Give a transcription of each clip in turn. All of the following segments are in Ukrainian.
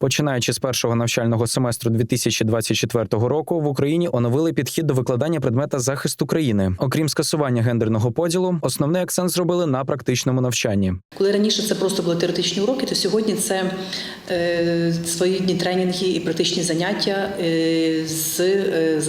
Починаючи з першого навчального семестру 2024 року, в Україні оновили підхід до викладання предмета захисту країни. Окрім скасування гендерного поділу, основний акцент зробили на практичному навчанні. Коли раніше це просто були теоретичні уроки, то сьогодні це е, своєрідні тренінги і практичні заняття е, з, е,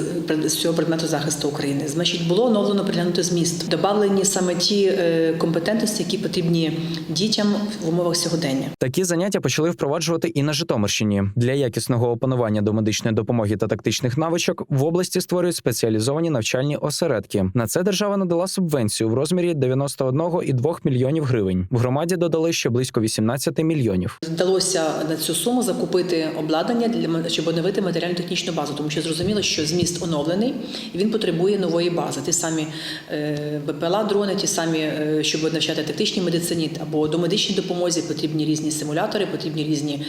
з цього предмету захисту України. Значить, було оновлено переглянути зміст, добавлені саме ті е, компетентності, які потрібні дітям в умовах сьогодення. Такі заняття почали впроваджувати і на Житомирщині. Для якісного опанування до медичної допомоги та тактичних навичок в області створюють спеціалізовані навчальні осередки. На це держава надала субвенцію в розмірі 91,2 мільйонів гривень. В громаді додали ще близько 18 мільйонів. Вдалося на цю суму закупити обладнання для щоб оновити матеріально-технічну базу, тому що зрозуміло, що зміст оновлений і він потребує нової бази. Ті самі е, БПЛА дрони, ті самі, е, щоб навчати тактичній медицині або до медичній допомозі, потрібні різні симулятори, потрібні різні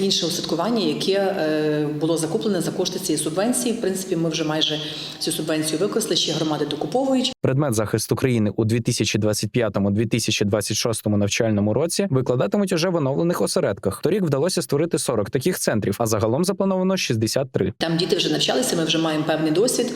інше устаткування, яке е, було закуплене за кошти цієї субвенції. В принципі, ми вже майже цю субвенцію використали, ще громади докуповують. Предмет захисту країни у 2025-2026 навчальному році викладатимуть уже в оновлених осередках. Торік вдалося створити 40 таких центрів, а загалом заплановано 63. Там діти вже навчалися, ми вже маємо певний досвід.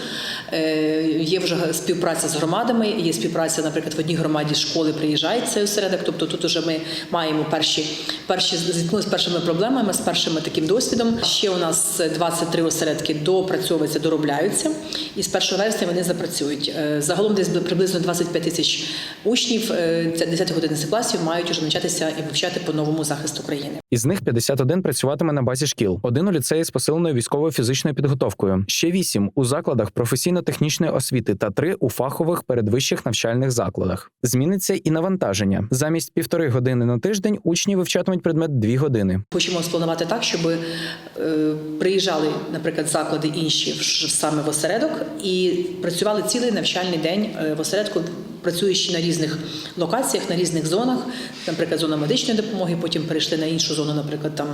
Е, Є вже співпраця з громадами, є співпраця, наприклад, в одній громаді школи приїжджають цей осередок. Тобто тут вже ми маємо перші, перші зіткнулися з першими проблемами, з першим таким досвідом. Ще у нас 23 осередки допрацьовуються, доробляються, і з 1 вересня вони запрацюють. Е, Загалом десь приблизно 25 тисяч учнів, е, це 10-11 класів, мають уже навчатися і вивчати по новому захисту країни. Із них 51 працюватиме на базі шкіл, один у ліцеї з посиленою військовою фізичною підготовкою, ще 8 у закладах професійно-технічної освіти та 3 у фахових передвищих навчальних закладах. Зміниться і навантаження. Замість півтори години на тиждень учні вивчатимуть предмет 2 години. Хочемо спланувати так, щоб е, приїжджали, наприклад, заклади інші в саме в осередок і працювали цілий навчальний день е, в осередку, працюючи на різних локаціях, на різних зонах, наприклад, зона медичної допомоги, потім перейшли на іншу зону, наприклад, там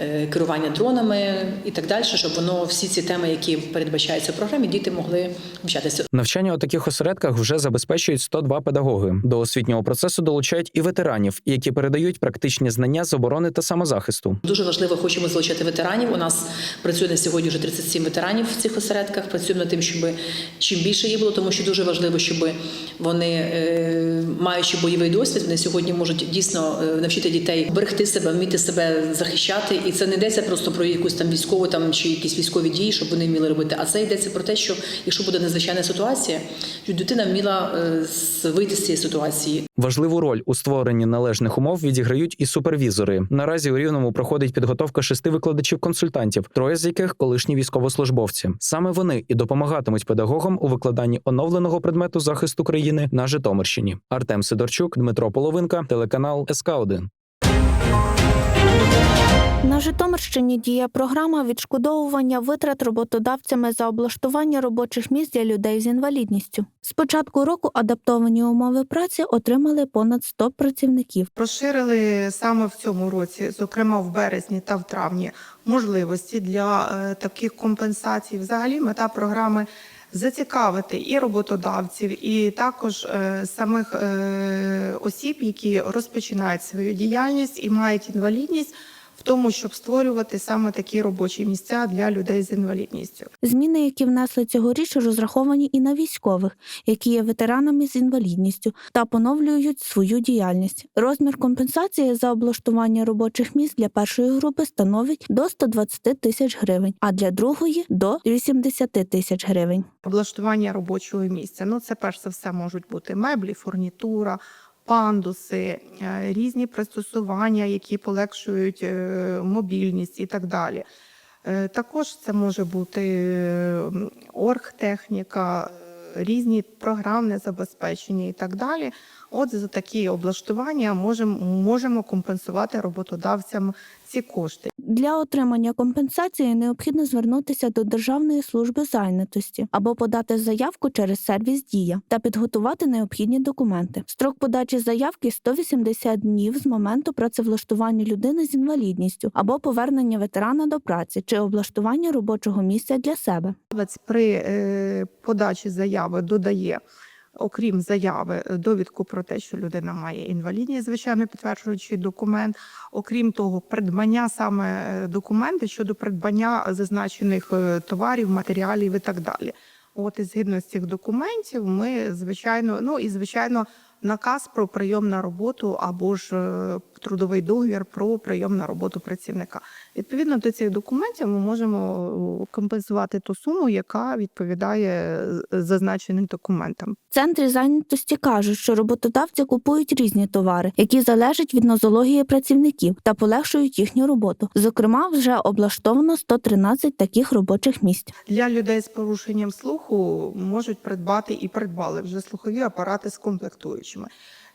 е, керування дронами і так далі, щоб воно всі ці теми, які передбачаються в програмі, діти могли вчатися. Навчання у таких осередках вже забезпечують 102 педагоги. До освітнього процесу долучають і ветеранів, які передають практичні знання з оборони та самозахисту. Дуже важливо, хочемо залучати ветеранів. У нас працює на сьогодні вже 37 ветеранів в цих осередках. Працюємо над тим, щоб чим більше їх було, тому що дуже важливо, щоб вони, е, маючи бойовий досвід, вони сьогодні можуть дійсно е, навчити дітей берегти себе, вміти себе захищати. І це не йдеться просто про якусь там військову там чи якісь військові дії, щоб вони вміли робити. А це йдеться про те, що якщо буде надзвичайна ситуація, щоб дитина вміла е, вийти з цієї ситуації. Важливу роль у створенні належних умов відіграють і супервізори. Наразі у рівному проходить підготовка шести викладачів-консультантів, троє з яких колишні військовослужбовці. Саме вони і допомагатимуть педагогам у викладанні оновленого предмету захисту країни на Житомирщині. Артем Сидорчук, Дмитро Половинка, телеканал СК 1 На Житомирщині діє програма відшкодовування витрат роботодавцями за облаштування робочих місць для людей з інвалідністю. З початку року адаптовані умови праці отримали понад 100 працівників. Розширили саме в цьому році, зокрема в березні та в травні, можливості для е, таких компенсацій. Взагалі, мета програми зацікавити і роботодавців, і також е, самих е, осіб, які розпочинають свою діяльність і мають інвалідність, в тому, щоб створювати саме такі робочі місця для людей з інвалідністю. Зміни, які внесли цьогоріч, розраховані і на військових, які є ветеранами з інвалідністю та поновлюють свою діяльність. Розмір компенсації за облаштування робочих місць для першої групи становить до 120 тисяч гривень, а для другої до 80 тисяч гривень. облаштування робочого місця. Ну, це перш за все можуть бути меблі, фурнітура, пандуси, е, різні пристосування, які полегшують е, мобільність і так далі. Е, Також це може бути оргтехніка, різні програмне забезпечення і так далі. От за такі облаштування можемо, можемо компенсувати роботодавцям ці кошти. Для отримання компенсації необхідно звернутися до Державної служби зайнятості або подати заявку через сервіс Дія та підготувати необхідні документи. Строк подачі заявки 180 днів з моменту працевлаштування людини з інвалідністю або повернення ветерана до праці чи облаштування робочого місця для себе. При е, подачі заяви додає окрім заяви, е, довідку про те, що людина має інвалідність, звичайно, підтверджуючий документ. Окрім того, придбання саме е, документи щодо придбання зазначених е, товарів, матеріалів і так далі. От і згідно з цих документів, ми звичайно, ну і звичайно, наказ про прийом на роботу або ж трудовий договір про прийом на роботу працівника. Відповідно до цих документів, ми можемо компенсувати ту суму, яка відповідає е, зазначеним документам. Центрі зайнятості кажуть, що роботодавці купують різні товари, які залежать від нозології працівників та полегшують їхню роботу. Зокрема, вже облаштовано 113 таких робочих місць. Для людей з порушенням слуху можуть придбати і придбали вже слухові апарати з комплектуючими.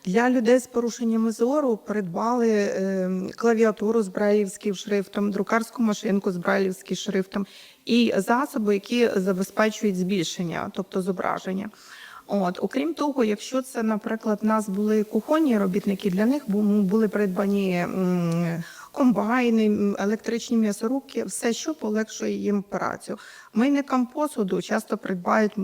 Для людей з порушеннями зору придбали е, клавіатуру з брайлівським шрифтом, друкарську машинку з брайлівським шрифтом і засоби, які забезпечують збільшення, тобто зображення. От, окрім того, якщо це, наприклад, в нас були кухонні робітники, для них були придбані комбайни, електричні м'ясорубки, все, що полегшує їм працю. Мийникам посуду часто придбають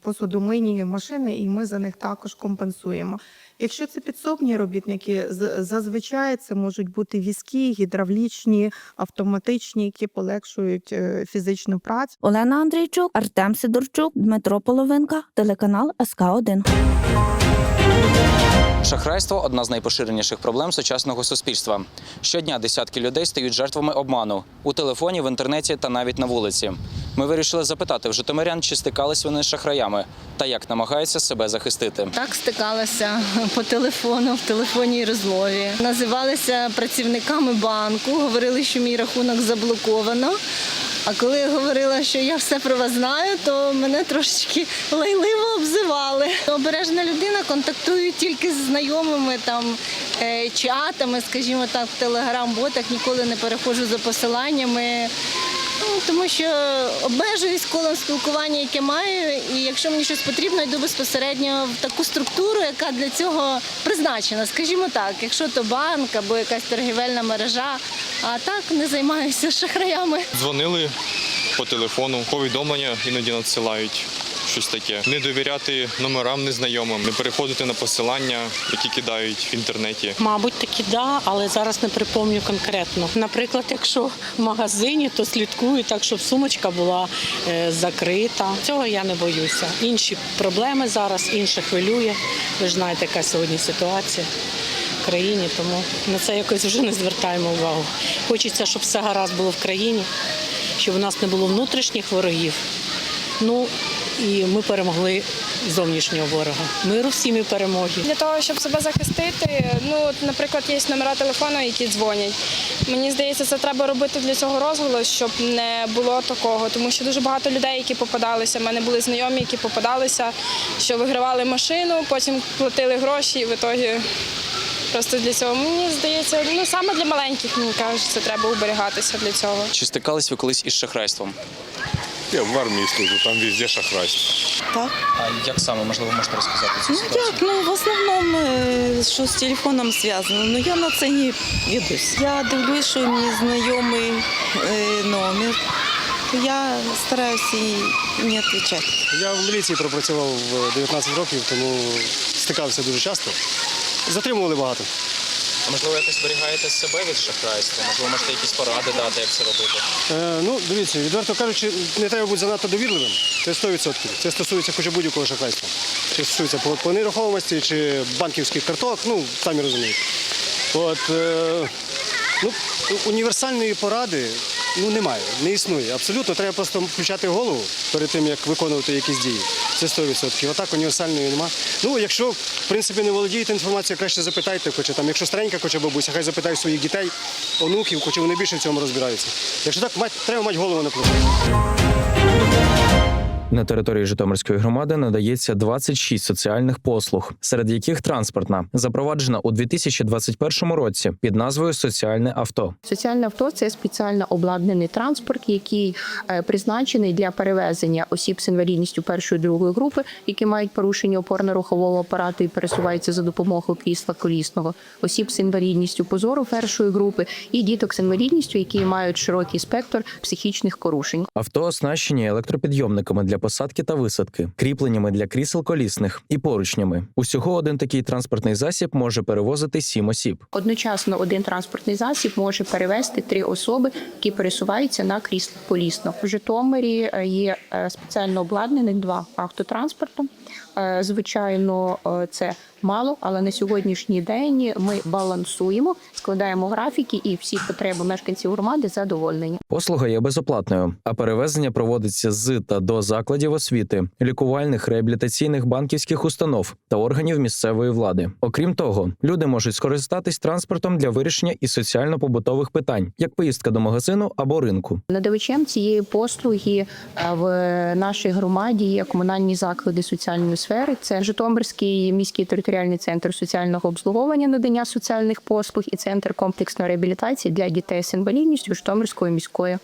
посудомийні машини, і ми за них також компенсуємо. Якщо це підсобні робітники, зазвичай це можуть бути візки, гідравлічні, автоматичні, які полегшують е, фізичну працю. Олена Андрійчук, Артем Сидорчук, Дмитро Половинка, телеканал СК 1 Шахрайство одна з найпоширеніших проблем сучасного суспільства. Щодня десятки людей стають жертвами обману у телефоні, в інтернеті та навіть на вулиці. Ми вирішили запитати в житомирян, чи стикались вони з шахраями та як намагаються себе захистити. Так стикалася по телефону в телефонній розмові. Називалися працівниками банку, говорили, що мій рахунок заблоковано. А коли я говорила, що я все про вас знаю, то мене трошечки лайливо обзивали. Обережна людина контактує тільки з знайомими там е, чатами, скажімо так, в телеграм-ботах ніколи не переходжу за посиланнями. Ну, тому що обмежуюсь колом спілкування, яке маю, і якщо мені щось потрібно, йду безпосередньо в таку структуру, яка для цього призначена. Скажімо так, якщо то банк або якась торгівельна мережа, а так не займаюся шахраями. Дзвонили по телефону, повідомлення іноді надсилають. Щось таке. Не довіряти номерам незнайомим, не переходити на посилання, які кидають в інтернеті. Мабуть, таки да, але зараз не припомню конкретно. Наприклад, якщо в магазині, то слідкую так, щоб сумочка була е, закрита. Цього я не боюся. Інші проблеми зараз, інше хвилює. Ви ж знаєте, яка сьогодні ситуація країні, тому на це якось вже не звертаємо увагу. Хочеться, щоб все гаразд було в країні, щоб у нас не було внутрішніх ворогів. Ну і ми перемогли зовнішнього ворога. Миру всім і перемоги. Для того, щоб себе захистити, ну, от, наприклад, є номера телефону, які дзвонять. Мені здається, це треба робити для цього розголос, щоб не було такого. Тому що дуже багато людей, які попадалися. У мене були знайомі, які попадалися, що вигравали машину, потім платили гроші і в ітогі просто для цього. Мені здається, ну саме для маленьких, мені кажуть, це треба уберігатися для цього. Чи стикались ви колись із шахрайством? Я в армії служу, там везде шахрайство. А як саме можливо можете розказати цю Ну як, ну в основному, е, що з телефоном зв'язано, ну я на це не ведусь. Я дивлюсь, що мій знайомий е, номер. то Я стараюся і не відповідати. Я в міліції пропрацював в 19 років, тому стикався дуже часто. Затримували багато. А можливо, якось зберігаєте себе від шахрайства? Можливо, можете якісь поради дати, як це робити? Е, ну, дивіться, відверто кажучи, не треба бути занадто довірливим. Це 100%. Це стосується хоча будь-якого шахрайства. Чи стосується по, нерухомості, чи банківських карток, ну, самі розумієте. От, е, ну, універсальної поради ну, немає, не існує. Абсолютно, треба просто включати голову перед тим, як виконувати якісь дії. Це 100%. Отак універсальної нема. Ну, якщо, в принципі, не володієте інформацією, краще запитайте, хоча там, якщо старенька хоча бабуся, хай запитає своїх дітей, онуків, хоча вони більше в цьому розбираються. Якщо так, мать, треба мати голову на плечі. На території Житомирської громади надається 26 соціальних послуг, серед яких транспортна запроваджена у 2021 році під назвою Соціальне авто. Соціальне авто це спеціально обладнаний транспорт, який е, призначений для перевезення осіб з інвалідністю першої другої групи, які мають порушення опорно-рухового апарату і пересуваються за допомогою крісла колісного, осіб з інвалідністю позору першої групи і діток з інвалідністю, які мають широкий спектр психічних порушень. Авто оснащені електропідйомниками для посадки та висадки, кріпленнями для крісел колісних і поручнями. Усього один такий транспортний засіб може перевозити сім осіб. Одночасно один транспортний засіб може перевезти три особи, які пересуваються на кріслах полісно. В Житомирі е, є е, спеціально обладнаних два автотранспорти. Е, Звичайно, це мало, але на сьогоднішній день ми балансуємо, складаємо графіки, і всі потреби мешканців громади задоволені. Послуга є безоплатною, а перевезення проводиться з та до закладів освіти, лікувальних, реабілітаційних банківських установ та органів місцевої влади. Окрім того, люди можуть скористатись транспортом для вирішення і соціально-побутових питань, як поїздка до магазину або ринку. Надавачем цієї послуги е, в нашій громаді є комунальні заклади соціальної сфери. Це Житомирський міський територіальний центр соціального обслуговування надання соціальних послуг і центр комплексної реабілітації для дітей з інвалідністю Житомирської міської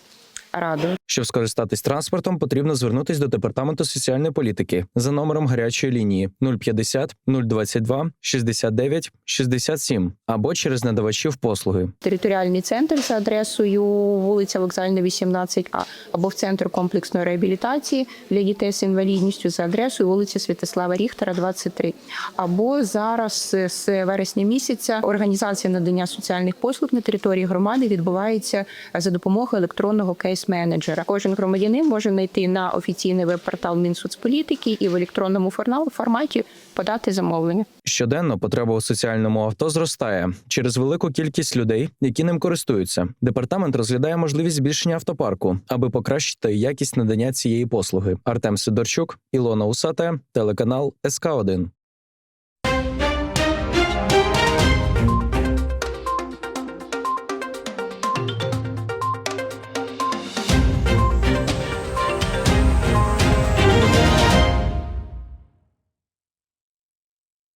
ради. Щоб скористатись транспортом, потрібно звернутись до департаменту соціальної політики за номером гарячої лінії 050 022 69 67 або через надавачів послуги. Територіальний центр за адресою вулиця Вокзальна, 18А, або в центр комплексної реабілітації для дітей з інвалідністю за адресою вулиця Святослава Ріхтера, 23. Або зараз з вересня місяця організація надання соціальних послуг на території громади відбувається за допомогою електронного кейс-менеджера. Кожен громадянин може знайти на офіційний веб-портал Мінсоцполітики і в електронному форма- форматі подати замовлення. Щоденно потреба у соціальному авто зростає через велику кількість людей, які ним користуються. Департамент розглядає можливість збільшення автопарку, аби покращити якість надання цієї послуги. Артем Сидорчук, Ілона Усата, телеканал СК 1